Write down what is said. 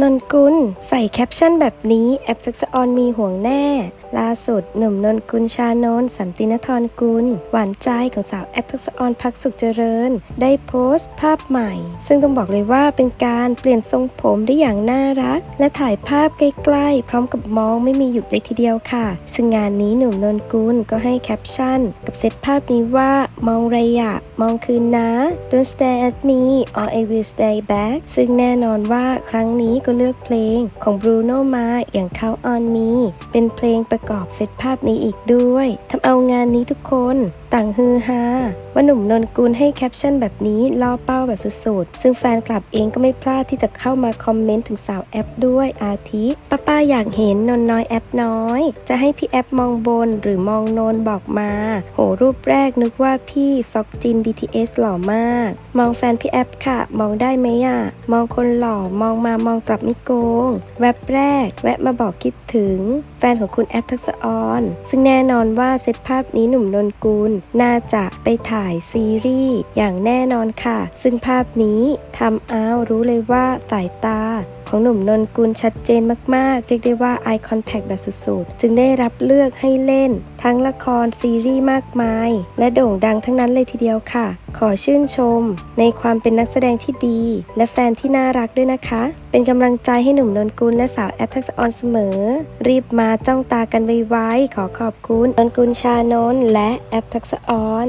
นนกุล ใส่แคปชั่นแบบนี้แอปทักษออนมีห่วงแน่ล่าสุดหนุ่มนนกุลชานนสันตินทรกุล หวานใจของสาวแอปทักษะออนพักสุขเจริญ ได้โพสต์ภาพใหม่ ซึ่งต้องบอกเลยว่าเป็นการเปลี่ยนทรงผมได้อย่างน่ารัก และถ่ายภาพใกล้ๆ พร้อมกับมองไม่มีหยุดเลยทีเดียวค่ะ ซึ่งงานนี้หนุ่มนนกุลก็ให้แคปชั่น กับเซตภาพนี้ว่ามองระยะมองคืนนะ Don't stare at me or I will stay back ซึ่งแน่นอนว่าครั้งนี้ก็เลือกเพลงของ Bruno มาอย่าง Count on Me เป็นเพลงประประกอบเซตภาพนี้อีกด้วยทำเอางานนี้ทุกคนต่างฮือฮาว่าหนุ่มนนกุลให้แคปชั่นแบบนี้ล่อเป้าแบบสุดๆ ซึ่งแฟนคลับเองก็ไม่พลาดที่จะเข้ามาคอมเมนต์ถึงสาวแอปด้วยอาทิป้าป้าอยากเห็นนนน้อยแอปน้อย จะให้พี่แอปมองบนหรือมองนนบอกมา โหรูปแรกนึกว่าพี่ซอกจิน BTS หล่อมาก มองแฟนพี่แอปค่ะ มองได้ไหมอะ มองคนหล่อมองมามองกลับไม่โกง แวบแรก แวะมาบอกคิดถึง แฟนของคุณแอปทักษออน ซึ่งแน่นอนว่าเซตภาพนี้หนุ่มนนกุลน่าจะไปถ่ายซีรีส์อย่างแน่นอนค่ะ ซึ่งภาพนี้ทำเอารู้เลยว่าสายตา ของหนุ่มนนกุลชัดเจนมากๆ เรียกได้ว่า eye contact แบบสุดๆ จึงได้รับเลือกให้เล่น ทั้งละครซีรีส์มากมาย และโด่งดังทั้งนั้นเลยทีเดียวค่ะ ขอชื่นชม ในความเป็นนักแสดงที่ดี และแฟนที่น่ารักด้วยนะคะ เป็นกำลังใจให้หนุ่มนนกุลและสาวแอปทักษออนเสมอ รีบมาจ้องตากันไวๆขอขอบคุณนนกุลชานนและแอปทักษออน